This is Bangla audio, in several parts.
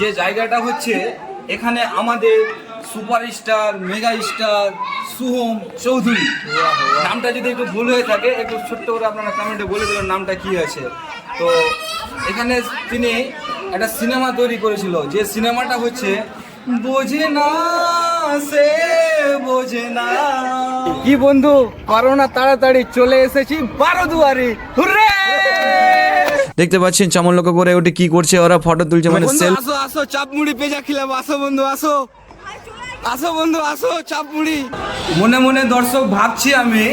যে জায়গাটা হচ্ছে, এখানে আমাদের superstar mega star Suhom Chowdhury. নামটা যদি একটু ভুল হয়ে থাকে, একটু ছোট্ট করে আপনারা কমেন্টে বলে দেবেন নামটা কি আছে। তো, এখানে তিনি একটা সিনেমা তৈরি করেছিল, যে সিনেমাটা হচ্ছে, বোঝে না সে, বোঝে না। কি বন্ধু, করোনা তাড়াতাড়ি চলে এসেছি বারো দুয়ারি হুররে! দেখতে পাচ্ছেন চামল লক্ষ্য করে ওটি কি করছে ওরা ফটো তুলছে মানে সেল আসো আসো চাপ মুড়ি পেজা খিলাবো আসো বন্ধু আসো। আসো বন্ধু আসো চাপ মুড়ি মনে মনে দর্শক ভাবছি আমি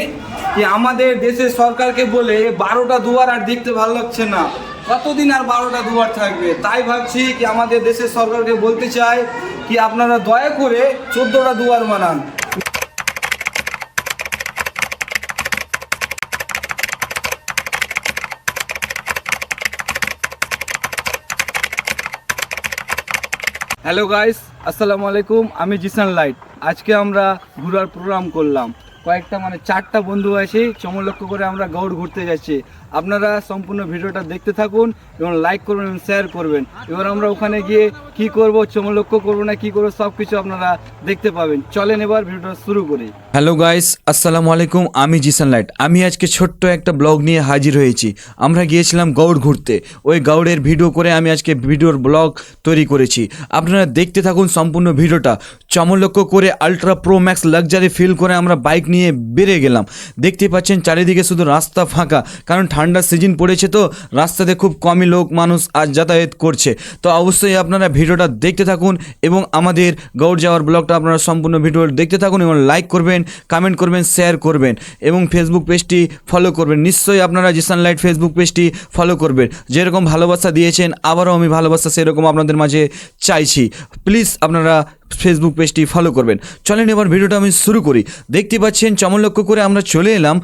যে আমাদের দেশের সরকারকে বলে বারোটা দুয়ার আর দেখতে ভালো লাগছে না। কতদিন আর বারোটা দুয়ার থাকবে? তাই ভাবছি কি আমাদের দেশের সরকারকে বলতে চাই কি আপনারা দয়া করে চোদ্দটা দুয়ার বানান। হ্যালো গাইস আসসালামু আলাইকুম আমি জিসান লাইট। আজকে আমরা ঘুরার প্রোগ্রাম করলাম। কয়েকটা মানে চারটা বন্ধু আছে চমলক্ষ করে আমরা গৌড় ঘুরতে যাচ্ছি। আপনারা সম্পূর্ণ ভিডিওটা দেখতে থাকুন এবং লাইক করবেন এবং শেয়ার করবেন। এবার আমরা ওখানে গিয়ে কি করব চমলক্ষ করব না কি করব সব কিছু আপনারা দেখতে পাবেন। চলেন এবার ভিডিওটা শুরু করি। হ্যালো গাইস আসসালামু আলাইকুম, আমি জিসান লাইট। আমি আজকে ছোট্ট একটা ব্লগ নিয়ে হাজির হয়েছি। আমরা গিয়েছিলাম গৌড় ঘুরতে। ওই গৌড়ের ভিডিও করে আমি আজকে ভিডিওর ব্লগ তৈরি করেছি। আপনারা দেখতে থাকুন সম্পূর্ণ ভিডিওটা। চমলক্ষ করে ultra pro max luxury feel করে আমরা বাইক নিয়ে বেরিয়ে গেলাম। দেখতে পাচ্ছেন চারিদিকে শুধু রাস্তা ফাঁকা। কারণ ঠান্ডার সিজন পড়েছে তো, রাস্তাতে খুব কমই লোক, মানুষ আজ যাতায়াত করছে। তো অবশ্যই আপনারা ভিডিওটা দেখতে থাকুন এবং আমাদের গৌড় যাওয়ার ব্লগটা আপনারা সম্পূর্ণ ভিডিও দেখতে থাকুন এবং লাইক করবেন কমেন্ট করবেন শেয়ার করবেন এবং ফেসবুক পেজটি ফলো করবেন। নিশ্চয়ই আপনারা জিসান লাইট ফেসবুক পেজটি ফলো করবেন। যেরকম ভালোবাসা দিয়েছেন, আবারও আমি ভালোবাসা সেরকম আপনাদের মাঝে চাইছি। প্লিজ আপনারা ফেসবুক পেজটি ফলো করবেন। চলেন এবার ভিডিওটা আমি শুরু করি। দেখতে পাচ্ছেন চমলক্ষ করে আমরা চলে এলাম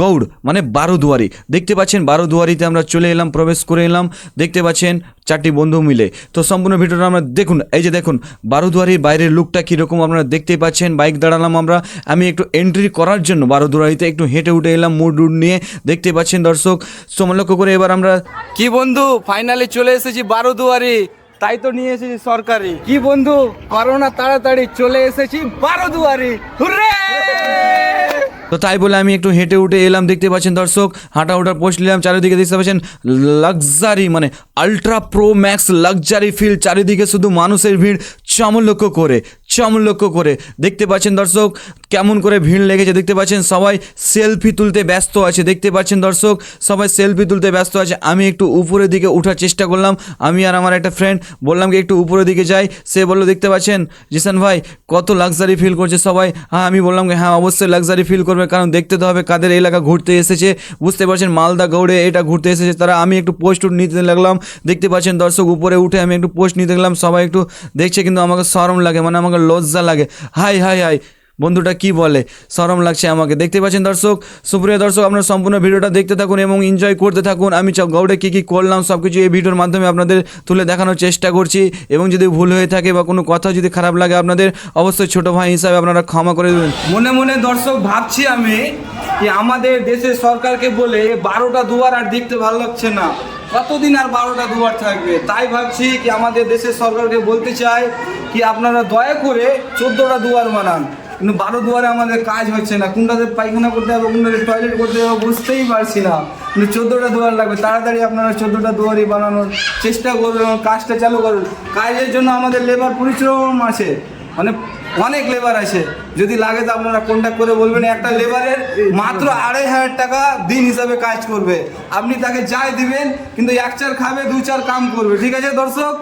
গৌড় মানে বারো দুয়ারি দেখতে পাচ্ছেন বারো দুয়ারিতে আমরা চলে এলাম, প্রবেশ করে এলাম। দেখতে পাচ্ছেন, চারটি বন্ধু মিলে। তো সম্পূর্ণ ভিডিওটা আমরা দেখুন, এই যে দেখুন বারো দুয়ারির বাইরের লুকটা কীরকম আপনারা দেখতেই পাচ্ছেন, বাইক দাঁড়ালাম আমরা। আমি একটু এন্ট্রি করার জন্য বারো দুয়ারিতে একটু হেঁটে উঠে এলাম, মুড উড নিয়ে। দেখতে পাচ্ছেন দর্শক চমলক্ষ করে এবার আমরা কি বন্ধু ফাইনালি চলে এসেছি বারো দুয়ারি তাই তো নিয়ে এসেছি সরকারি। কি বন্ধু? করোনা তাড়াতাড়ি চলে এসেছি বারো দুয়ারি তো তাই বলে আমি একটু হেঁটে উঠে এলাম, দেখতে পাচ্ছেন দর্শক, হাঁটা উঠা পোস্ট নিলাম চারিদিকে দেখতে পাচ্ছেন লাক্সারি মানে ultra pro max luxury feel চারিদিকে শুধু মানুষের ভিড় চমলক্ষ করে। চমলক্ষ করে। দেখতে পাচ্ছেন দর্শক, কেমন করে ভিড় লেগেছে, দেখতে পাচ্ছেন সবাই সেলফি তুলতে ব্যস্ত আছে, দেখতে পাচ্ছেন দর্শক, সবাই সেলফি তুলতে ব্যস্ত আছে। আমি একটু উপরের দিকে ওঠার চেষ্টা করলাম, আমি আর আমার একটা ফ্রেন্ড বললাম কি একটু উপরের দিকে যাই, সে বলল, দেখতে পাচ্ছেন জিসান ভাই, কত লাক্সারি ফিল করছে সবাই। হ্যাঁ আমি বললাম হ্যাঁ অবশ্যই লাক্সারি ফিল করবে, কারণ দেখতে তো হবে কাদের এলাকা ঘুরতে এসেছে। বুঝতে পারছেন, মালদা, গৌড়ে এটা ঘুরতে এসেছে। তারা, আমি একটু পোস্ট নিতে লাগলাম, দেখতে পাচ্ছেন দর্শক, উপরে উঠে আমি একটু পোস্ট নিতে গেলাম সবাই একটু দেখছে, কিন্তু আমাকে সরম লাগে মানে আমাকে লজ্জা লাগে। Hi hi hi. বন্ধুটা কি বলে? সরম লাগছে আমাকে। দেখতে পাচ্ছেন দর্শক? সুপ্রিয় দর্শক, আপনারা সম্পূর্ণ ভিডিওটা দেখতে থাকুন এবং এনজয় করতে থাকুন। আমি গৌড়ে কী কী করলাম সব কিছু এই ভিডিওর মাধ্যমে আপনাদের তুলে দেখানোর চেষ্টা করছি। এবং যদি ভুল হয়ে থাকে বা কোনো কথা যদি খারাপ লাগে আপনাদের, অবশ্যই ছোট ভাই হিসাবে আপনারা ক্ষমা করে দেবেন। মনে মনে দর্শক, ভাবছি আমি যে আমাদের দেশের সরকারকে বলে বারোটা দুয়ার আর দেখতে ভালো লাগছে না। কতদিন আর বারোটা দুয়ার থাকবে? তাই ভাবছি কি আমাদের দেশের সরকারকে বলতে চাই কি আপনারা দয়া করে চোদ্দোটা দুয়ার বানান। কিন্তু বারো দুয়ারে আমাদের কাজ হচ্ছে না। কোনটাতে পায়খানা করতে হবে, কোনটাতে টয়লেট করতে হবে বুঝতেই পারছি না। কিন্তু চোদ্দোটা দুয়ার লাগবে। তাড়াতাড়ি আপনারা চোদ্দোটা দুয়ারই বানানোর চেষ্টা করুন কাজটা চালু করুন। কাজের জন্য আমাদের লেবার পরিশ্রম আছে। মানে অনেক লেবার আছে। যদি লাগে তো আপনারা কন্ট্যাক্ট করে বলবেন। একটা লেবারের মাত্র আড়াই হাজার টাকা দিন হিসাবে কাজ করবে। আপনি তাকে যাই দিবেন, কিন্তু এক চার খাবে, দু চার কাম করবে। ঠিক আছে দর্শক?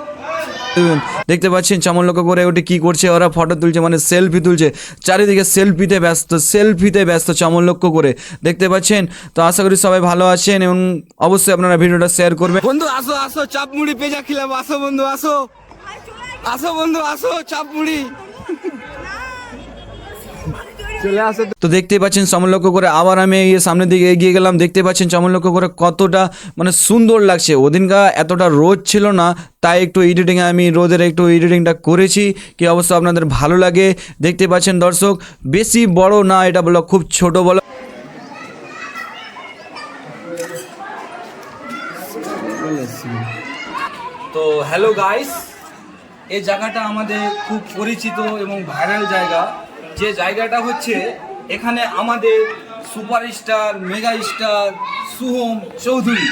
দেখতে পাচ্ছেন চমলক্ষ করে ওটি কি করছে, ওরা ফটো তুলছে মানে সেলফি তুলছে। চারিদিকে সেলফিতে ব্যস্ত সেলফিতে ব্যস্ত চমলক্ষ করে। দেখতে পাচ্ছেন? তো আশা করি সবাই ভালো আছেন এবং অবশ্যই আপনারা ভিডিওটা শেয়ার করবেন। বন্ধু, আসো আসো চাপ মুড়ি পেজা খিলাবো আসো বন্ধু, আসো। আসো বন্ধু, আসো চাপ মুড়ি চলে আসো তো দেখতে পাচ্ছেন চমলক্ষ করে আবার আমি এই সামনের দিকে এগিয়ে গেলাম। দেখতে পাচ্ছেন চমলক্ষ করে কতটা মানে সুন্দর লাগছে। ওদিনকা এতটা রোদ ছিল না, তাই একটু এডিটিংয়ে আমি রোদের একটু এডিটিংটা করেছি। কি অবশ্য আপনাদের? ভালো লাগে? দেখতে পাচ্ছেন দর্শক, বেশি বড় না, এটা বলো খুব ছোট বলো। তো হ্যালো গাইস এই জায়গাটা আমাদের খুব পরিচিত এবং ভাইরাল জায়গা। যে জায়গাটা হচ্ছে, এখানে আমাদের superstar mega star Suhom Chowdhury.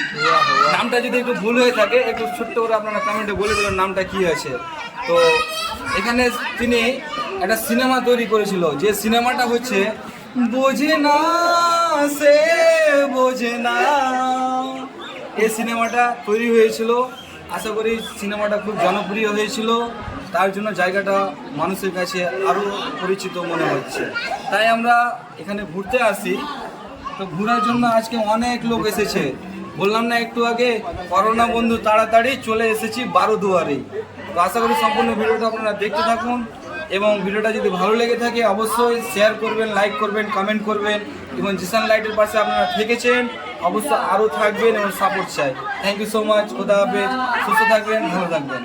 নামটা যদি একটু ভুল হয়ে থাকে, একটু ছোট্ট করে আপনারা কমেন্টে বলে দেবেন নামটা কি আছে। তো এখানে তিনি একটা সিনেমা তৈরি করেছিল, যে সিনেমাটা হচ্ছে, বোঝে না সে, বোঝে না। এই সিনেমাটা তৈরি হয়েছিল। আশা করি সিনেমাটা খুব জনপ্রিয় হয়েছিল। তার জন্য জায়গাটা মানুষের কাছে আরও পরিচিত মনে হচ্ছে। তাই আমরা এখানে ঘুরতে আসি। তো ঘোরার জন্য আজকে অনেক লোক এসেছে। বললাম না একটু আগে, করোনা বন্ধু তাড়াতাড়ি চলে এসেছি বারো দুয়ারে তো আশা করি সম্পূর্ণ ভিডিওটা আপনারা দেখতে থাকুন এবং ভিডিওটা যদি ভালো লেগে থাকে অবশ্যই শেয়ার করবেন লাইক করবেন কমেন্ট করবেন এবং জিসান লাইটের পাশে আপনারা থেকেছেন, অবশ্যই আরও থাকবেন এবং সাপোর্ট চাই। থ্যাংক ইউ সো মাচ খোদা হাফেজ। সুস্থ থাকবেন, ভালো থাকবেন।